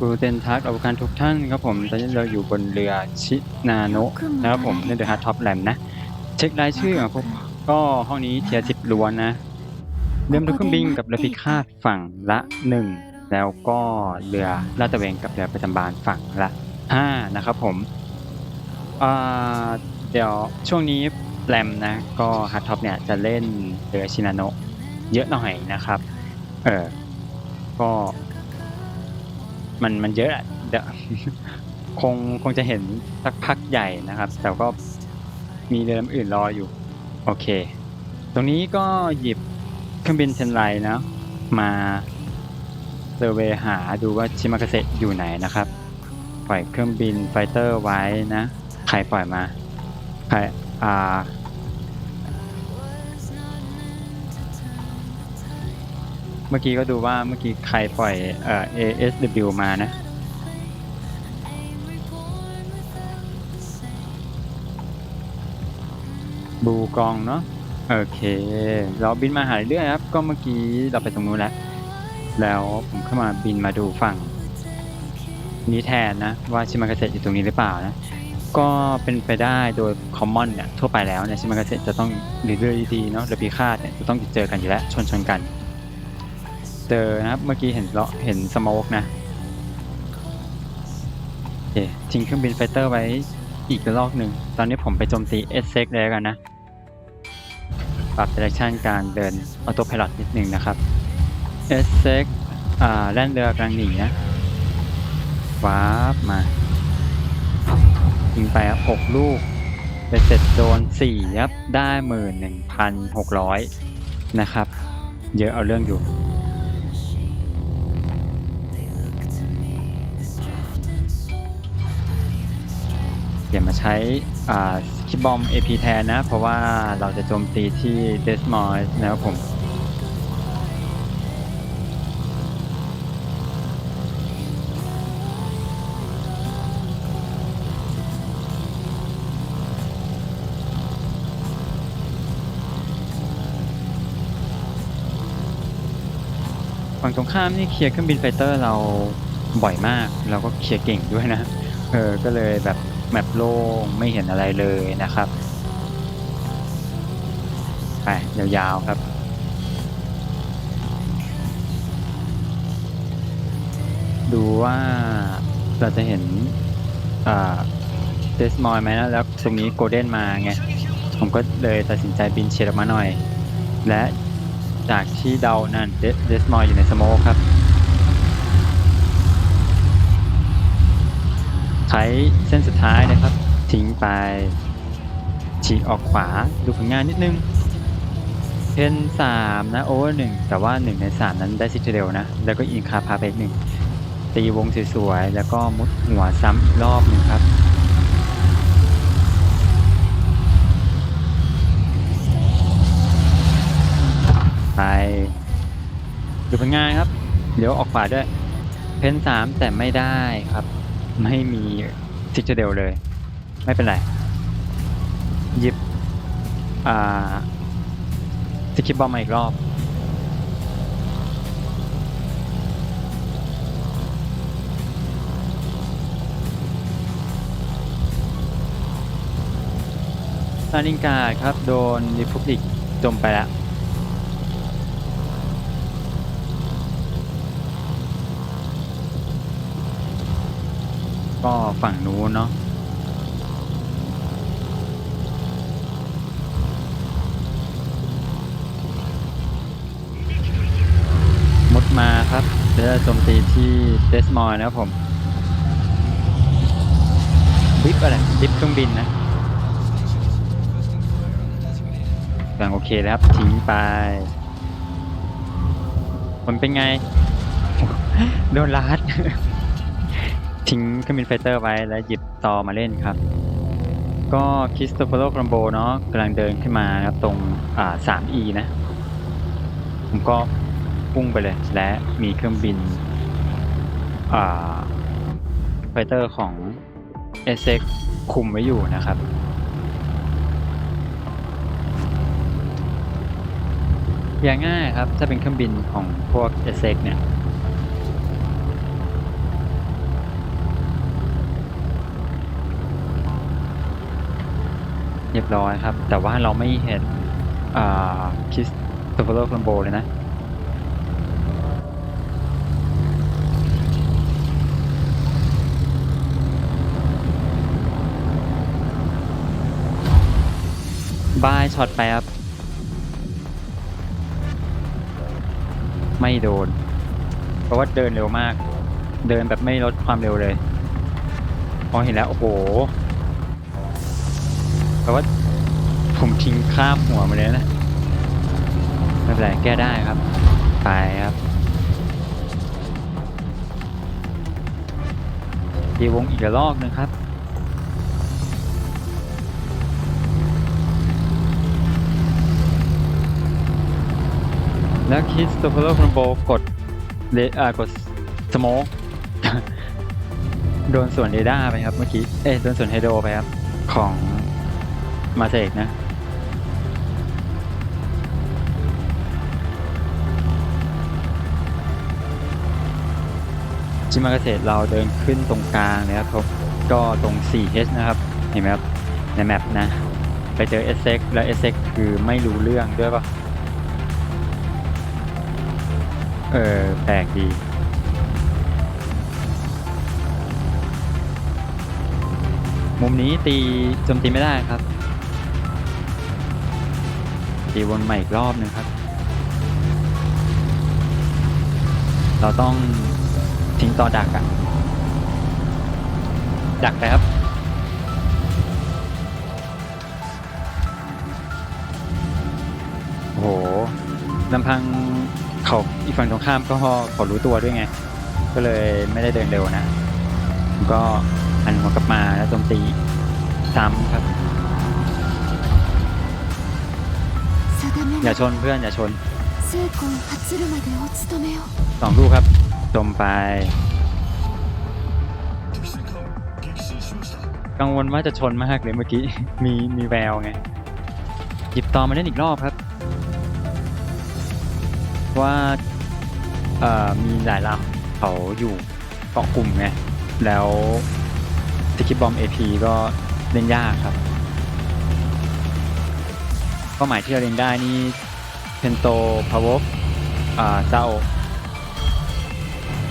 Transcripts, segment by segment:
กูเตนทักอวการทุกท่านครับผมตอนนี้เราอยู่บนเรือชินาโนะนะครับผมในเดือฮาร์ท็อปแลมนะ เช็ครายชื่อของพวกก็ห้องนี้เทียร์สิบล้วนนะ เริ่มด้วยเครื่องบินกับเรือพิฆาตฝั่งละหนึ่งแล้วก็เรือลาดตระเวนกับเรือประจำบานฝั่งละห้านะครับผมเดี๋ยวช่วงนี้แรมนะ ก็ฮาร์ดท็อปเนี่ยจะเล่นเรือชินาโนะเยอะหน่อยนะครับ เออก็ มันมันเยอะอะเดี๋ยวคงคงจะเห็นสักพักใหญ่นะครับ แต่ก็มีเรือลำอื่นรออยู่ โอเค ตรงนี้ก็หยิบเครื่องบินเทนไลนะ มาเซอร์เวหาดูว่าชิมากาเซอยู่ไหนนะครับ ปล่อยเครื่องบินไฟเตอร์ไว้นะ ใครปล่อยมา ใคร อ่า เมื่อกี้ก็ดูว่าเมื่อกี้ใครปล่อยเอ่อ ASW มานะ บูกองเนาะโอเค เราบินมาหาเรื่อยครับ ก็เมื่อกี้เราไปตรงนู้นแล้ว แล้วผมเข้ามาบินมาดูฝั่งนี้แทนนะ ว่าชิมากาเซอยู่ตรงนี้หรือเปล่านะ ก็เป็นไปได้โดยคอมมอนเนี่ยทั่วไปแล้วเนี่ยชิมากาเซจะต้องหรือเรือดีๆเนาะรือพิฆาตเนี่ยจะต้องเจอกันอยู่แล้วชนชนกัน เจอนะครับ เมื่อกี้เห็นเลาะเห็นสโมกนะโอเคทิ้งเครื่องบินไฟเตอร์ไว้อีกระลอกหนึ่ง ตอนนี้ผมไปโจมตีเอสเซ็กแล้วกันนะ ปรับ direction การเดินออโต้พ i l o t นิดนึงนะครับเอสเซ็กอ่าแล่นเรือกลังหนีนะวาร์ปมายิงไปหกลูกไปเสร็จโดนสี่ครับได้หมื่นหนึ่งพันหกร้อยนะครับ เยอะเอาเรื่องอยู่ เปลี่ยนมาใช้คิบอม AP แทนนะ เพราะว่าเราจะโจมตีที่เดสมอลนะครับผมฝั่งตรงข้ามนี่เคลียร์เครื่องบินไฟเตอร์เราบ่อยมาก เราก็เคลียร์เก่งด้วยนะ เออ ก็เลยแบบ แมปโล่งไม่เห็นอะไรเลยนะครับไปยาวๆครับดูว่าเราจะเห็นอ่าเดสมอยไหมนะแล้วตรงนี้โกลเด้นมาไง ผมก็เลยตัดสินใจบินเฉียดออกมาหน่อย และจากที่เดานั่นเดสมอยอยู่ในสโมครับ ใช้เส้นสุดท้ายนะครับ ทิ้งไป ฉีกออกขวาดูผลงานนิดนึงเพนสามนะโอเวอร์หนึ่งแต่ว่าหนึ่งในสามนั้นได้ซิตเดลนะ แล้วก็อินคาพาไปหนึ่งตีวงสวยๆ แล้วก็มุดหัวซ้ำอีกรอบหนึ่งครับไปดูผลงานครับ เดี๋ยวออกขวาด้วย เพนสามแต่ไม่ได้ครับ ไม่มีซิกเดลเลย ไม่เป็นไรหยิบอ่าสกิปบอมมาอีกรอบซาลิงการครับ โดนริพุบลิกจมไปแล้ว ก็ฝั่งนู้นเนาะมุดมาครับจะโจมตีที่เดสมอลนะครับผมดิฟอะไรดิฟเครื่องบินนะกำลังโอเคแล้วครับทิ้งไป มันเป็นไง โดนลัด ทิ้งเครื่องบินไฟเตอร์ไว้แล้วหยิบต่อมาเล่นครับ ก็คริสโตเฟโรครัมโบเนาะกำลังเดินขึ้นมาครับตรงอ่า 3E นะ ผมก็พุ่งไปเลย และมีเครื่องบินอ่าไฟเตอร์ของ s อ x คุมไว้อยู่นะครับ อย่างง่ายครับถ้าเป็นเครื่องบินของพวก s อ x เนี่ย เรียบร้อยครับ แต่ว่าเราไม่เห็นอ่าคิสโตเฟโรคลัมโบเลยนะ บายช็อตไปครับ ไม่โดน เพราะว่าเดินเร็วมาก เดินแบบไม่ลดความเร็วเลย พอเห็นแล้ว โอ้โห แปลว่าผมทิ้งข้ามหัวมาเลยนะไม่เป็นไรแก้ได้ครับไปครับตีวงอีกรอกหนึงครับแล้วคิสโตเฟโรคอนโบกดเลอ่ากดสโมกโดนส่วนเรดาร์ไปครับเมื่อกี้ เอ้ยโดนส่วนไฮโดรไปครับ ของ มาเซกนะจิมากาเซตเราเดินขึ้นตรงกลางเลยครับก็ตรง 4H นะครับ เห็นไหมครับ ในแมปนะ ไปเจอ s อแล้ว s อคือไม่รู้เรื่องด้วยปะเออ แปลกดีมุมนี้ตีโจมตีไม่ได้ครับ ตีวนใหม่อีกรอบหนึ่งครับ เราต้องทิ้งต่อดักอะดักไปครับ โอ้โหลำพังเขาอีกฝั่งตรงข้ามก็เขารู้ตัวด้วยไง ก็เลยไม่ได้เดินเร็วนะผมก็หันหัวกลับมาแล้วโจมตีซ้ำครับ อย่าชนเพื่อนอย่าชนสองลูกครับจมไป กังวลว่าจะชนมากเลยเมื่อกี้ มีมีแววไง หยิบตอมาเล่นอีกรอบครับ ว่ามีหลายลำเขาอยู่เกาะกลุ่มไง แล้วสกิปบอมเอพีก็เล่นยากครับ เป้าหมายที่เราเล่นได้นี่เพนโตพาวกอ่าเจ้า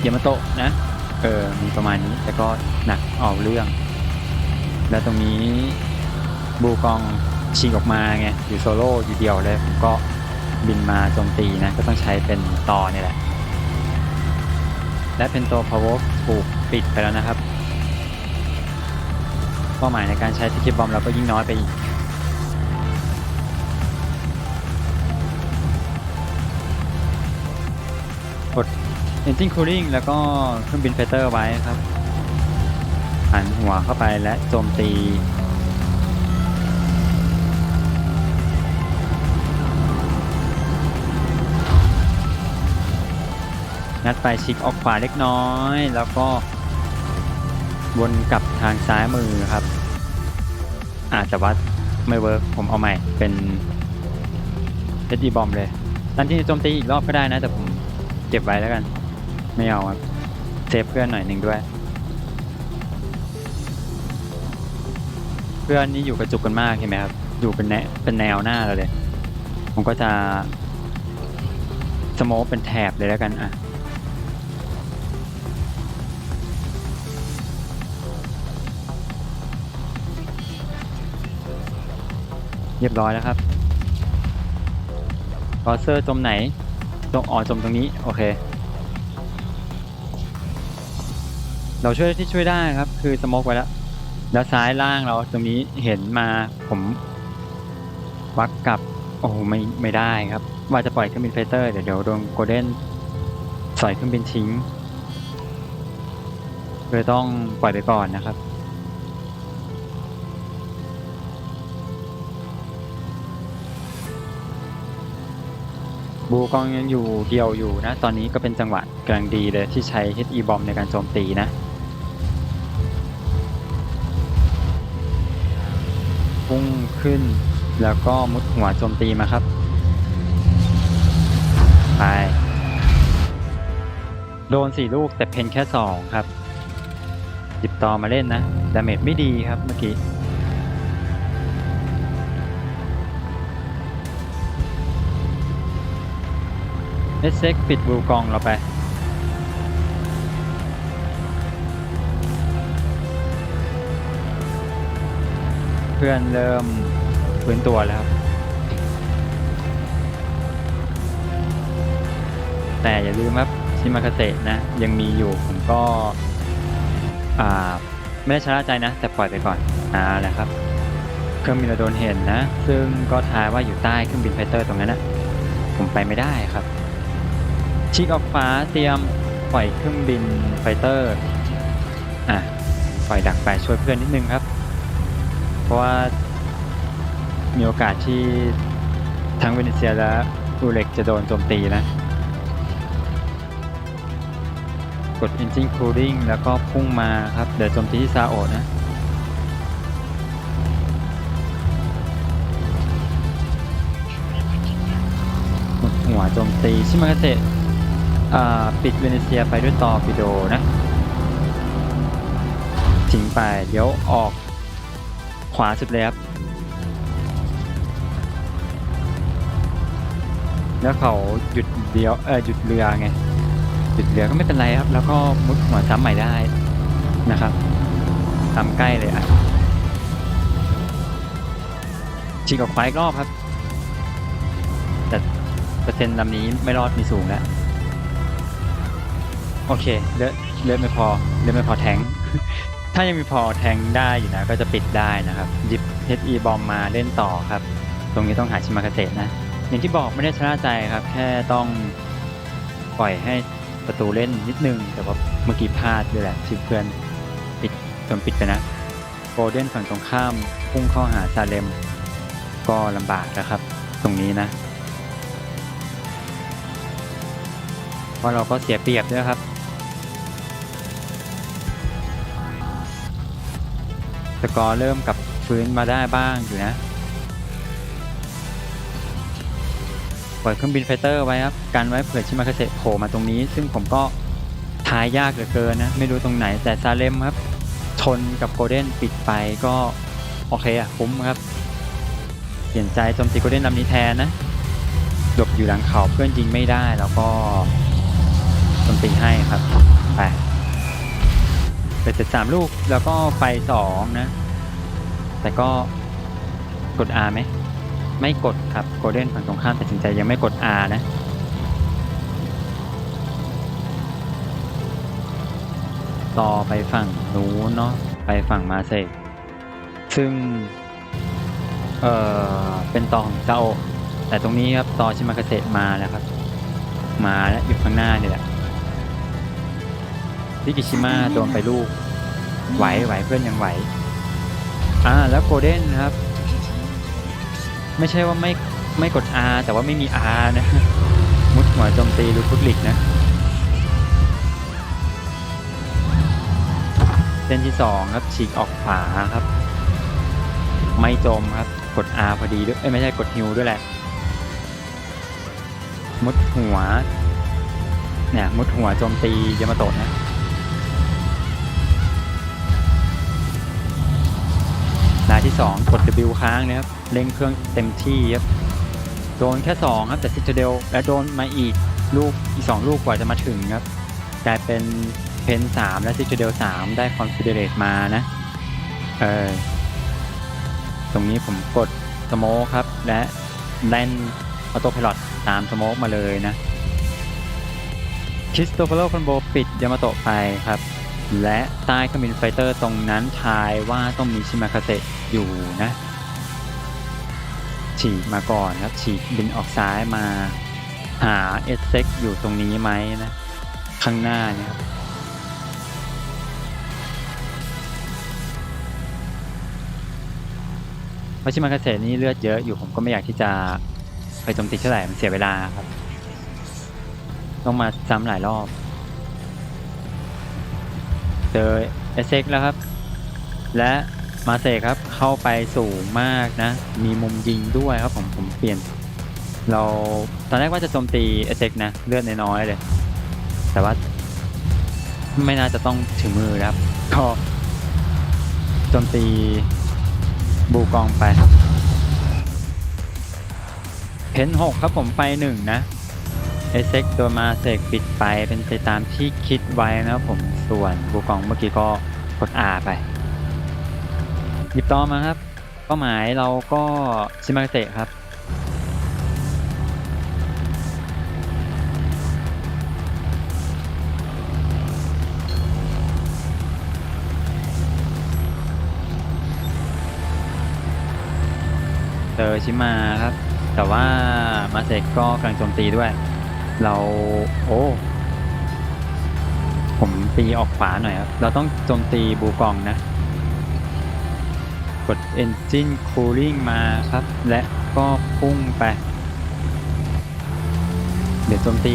เยามาโตะนะเออมีประมาณนี้แต่ก็หนักเอาเรื่อง แล้วตรงนี้บูกองชิงออกมาไงอยู่โซโล่อยู่เดียวเลยผมก็บินมาโจมตีนะ ก็ต้องใช้เป็นต่อนี่แหละ และเป็นตัว power ถูกปิดไปแล้วนะครับ เป้าหมายในการใช้สกิปบอมเราก็ยิ่งน้อยไปอีก กด Engine Cooling แล้วก็เครื่องบินไฟเตอร์ไว้ครับหันหัวเข้าไปและโจมตีงัดไปชิกออกขวาเล็กน้อย แล้วก็วนกลับทางซ้ายมือครับ อาจจะวัดไม่เวิร์กผมเอาใหม่เป็นเอดีบอมเลยตันที่โจมตีอีกรอบก็ได้นะแต่ผม เก็บไว้แล้วกัน ไม่เอาครับเซฟเพื่อนหน่อยหนึ่งด้วย เพื่อนนี่อยู่กระจุกกันมากใช่ไหมครับ อยู่เป็นแนเป็นแนวหน้าเราเลย ผมก็จะสโมกเป็นแถบเลยแล้วกันอะเรียบร้อยแล้วครับกอเซอร์จมไหน จมอ๋อจมตรงนี้ โอเค เราช่วยที่ช่วยได้ครับ คือสโมกไว้แล้ว แล้วซ้ายล่างเราตรงนี้เห็นมาผมวักกลับ โอ้โหไม่ไม่ได้ครับ ว่าจะปล่อยเครื่องบินไฟเตอร์เดี๋ยวเดี๋ยวโดนโกลเด้นสอยเครื่องบินทิ้งเลยต้องปล่อยไปก่อนนะครับ บูกองยังอยู่เดียวอยู่นะ ตอนนี้ก็เป็นจังหวะกำลังดีเลยที่ใช้ HE บอมในการโจมตีนะพุ่งขึ้นแล้วก็มุดหัวโจมตีมาครับ ไป โดนสี่ลูกแต่เพนแค่สองครับหยิบต่อมาเล่นนะดาเมจไม่ดีครับเมื่อกี้ เซ็กปิดบูกองเราไป เพื่อนเริ่มฟื้นตัวแล้วครับแต่อย่าลืมครับชิมาคาเตะนะ ยังมีอยู่ผมก็ไม่ได้ชะล่าใจนะ แต่ปล่อยไปก่อนอ่าแหละครับ เครื่องบินเราโดนเห็นนะ ซึ่งก็ทายว่าอยู่ใต้เครื่องบินไฟเตอร์ตรงนั้นนะผมไปไม่ได้ครับ ชิกออกฟ้าเตรียมปล่อยเครื่องบินไฟเตอร์อะปล่อยดักไปช่วยเพื่อนนิดนึงครับ เพราะว่ามีโอกาสที่ทั้งเวเนเซียและอูเล็กจะโดนโจมตีนะ กด Engine Cooling แล้วก็พุ่งมาครับ เดี๋ยวโจมตีที่ซาโอนะหัวโจมตีชิมากาเตะ ปิดเวเนเซียไปด้วยตอร์ปิโดนะทิ้งไปเดี๋ยวออกขวาสุดเลยครับ แล้วเขาหยุดเดียวเออหยุดเรือไง หยุดเรือก็ไม่เป็นไรครับ แล้วก็มุดหัวซ้ำใหม่ได้นะครับทำใกล้เลยอะชิงกับควายอีกรอบครับ แต่เปอร์เซ็นต์ลำนี้ไม่รอดมีสูงแล้ว โอเคเลือดเลือดไม่พอเลือดไม่พอแทง ถ้ายังมีพอแทงได้อยู่นะ ก็จะปิดได้นะครับ หยิบ HE บอมมาเล่นต่อครับ ตรงนี้ต้องหาชิมากาเตะนะ อย่างที่บอกไม่ได้ชนะใจครับ แค่ต้องปล่อยให้ประตูเล่นนิดนึง แต่ว่าเมื่อกี้พลาดด้วยแหละที่เพื่อนปิดจนปิดไปนะโกลเด้นฝั่งตรงข้ามพุ่งเข้าหาซาเลม ก็ลำบากนะครับ ตรงนี้นะเพราะเราก็เสียเปรียบด้วยครับ สกอร์เริ่มกลับฟื้นมาได้บ้างอยู่นะปล่อยเครื่องบินไฟเตอร์ไว้ครับกันไว้เผื่อชิมาคาเซโผล่มาตรงนี้ ซึ่งผมก็ทายยากเหลือเกินนะ ไม่รู้ตรงไหนแต่ซาเลมครับชนกับโกลเด้นปิดไปก็ โอเคอะคุ้มครับ เปลี่ยนใจโจมตีโกลเด้นลำนี้แทนนะหลบอยู่หลังเขาเพื่อนยิงไม่ได้แล้วก็โจมตีให้ครับไป ไปเสร็จสามลูกแล้วก็ไฟสองนะ แต่ก็กด R ไหมไม่กดครับโกลเด้นฝั่งตรงข้ามตัดสินใจยังไม่กด R นะต่อไปฝั่งนู้นเนาะไปฝั่งมาเซกซึ่ง เออเป็นต่อของเจ้าแต่ตรงนี้ครับต่อชิมาเกาเซมาแล้วครับ มาแล้วอยู่ข้างหน้านี่แหละ พิกิชิมะโดนไปลูก ไหวไหวเพื่อนยังไหว อ่าแล้วโกลเด้นครับ ไม่ใช่ว่าไม่ไม่กด R แต่ว่าไม่มี R นะ มุดหัวโจมตีหรือฟุตลิกนะเส้นที่สองครับฉีกออกขวาครับ ไม่จมครับกด R พอดีด้วยเอ้ยไม่ใช่กดฮิวด้วยแหละ มุดหัวเนี่ยมุดหัวโจมตียามาโตะนะ รายที่ 2 กด W ค้างนะครับเร่งเครื่องเต็มที่ครับโดนแค่ 2 ครับแต่ซิตเดลแล้วโดนมาอีกลูกอีก 2 ลูกกว่าจะมาถึงครับกลายเป็นเพน3และซิตเดล3ได้คอนฟิเดเรตมานะเออตรงนี้ผมกดสโมคครับ และแล่นออโต้พ i ลอตตามสโมคมาเลยนะคริสโตเฟโรคอนโบปิดยามาโตะไปครับ และใต้เครื่องบินไฟเตอร์ตรงนั้นทายว่าต้องมีชิมาคาเตะอยู่นะ ฉีกมาก่อนครับ ฉีกบินออกซ้ายมาหาเอสเซ็กอยู่ตรงนี้ไหมนะ ข้างหน้าเนี่ยครับเพราะชิมาคาเตะนี่เลือดเยอะอยู่ผมก็ไม่อยากที่จะไปโจมตีเท่าไหร่มันเสียเวลาครับ ต้องมาซ้ำหลายรอบ จอเอเซ็กแล้วครับ และมาเซกครับเข้าไปสูงมากนะ มีมุมยิงด้วยครับผมผมเปลี่ยน เราตอนแรกว่าจะโจมตีเอเซ็กนะ เลือดน้อยๆเลย แต่ว่า ไม่น่าจะต้องถึงมือครับก็โจมตีบูกองไป เพนหกครับผมไปหนึ่งนะเอเซ็กตัวมาเสกปิดไปเป็นไปตามที่คิดไว้นะครับผม ส่วนบูกองเมื่อกี้ก็กด R ไป หยิบต่อมาครับ เป้าหมายเราก็ชิมากเตะครับ เจอชิมาครับ แต่ว่ามาเสกก็กำลังโจมตีด้วย เราโอ้ ผมตีออกขวาหน่อยครับ เราต้องโจมตีบูกองนะ กด Engine Cooling มาครับ และก็พุ่งไป เดี๋ยวโจมตี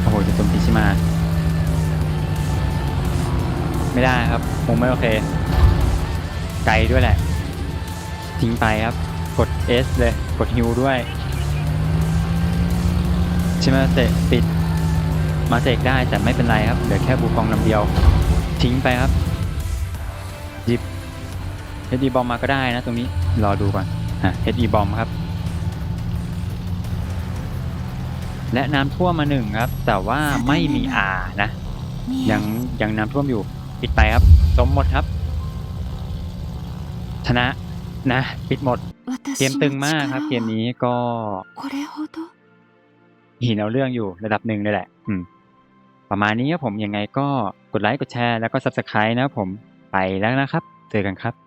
โอ้โห จะโจมตีชิมา ไม่ได้ครับ คงไม่โอเค ไกลด้วยแหละ ทิ้งไปครับ กด S เลย กดฮิวด้วย ชิมาเตะปิด มาเสกได้แต่ไม่เป็นไรครับเดี๋ยวแค่บูกองลำเดียว ทิ้งไปครับหยิบเฮดีบอมมาก็ได้นะตรงนี้รอดูก่อนฮะเฮดีบอมครับ และน้ำท่วมมาหนึ่งครับ แต่ว่าไม่มีอานะ ยังยังน้ำท่วมอยู่ ปิดไปครับ สมหมดครับ ชนะนะ ปิดหมด เกมตึงมากครับ เกมนี้ก็หินเอาเรื่องอยู่ระดับหนึ่งนี่แหละ อืม ประมาณนี้ครับผมยังไงก็กดไลค์กดแชร์แล้วก็ subscribe นะครับผมไปแล้วนะครับ เจอกันครับ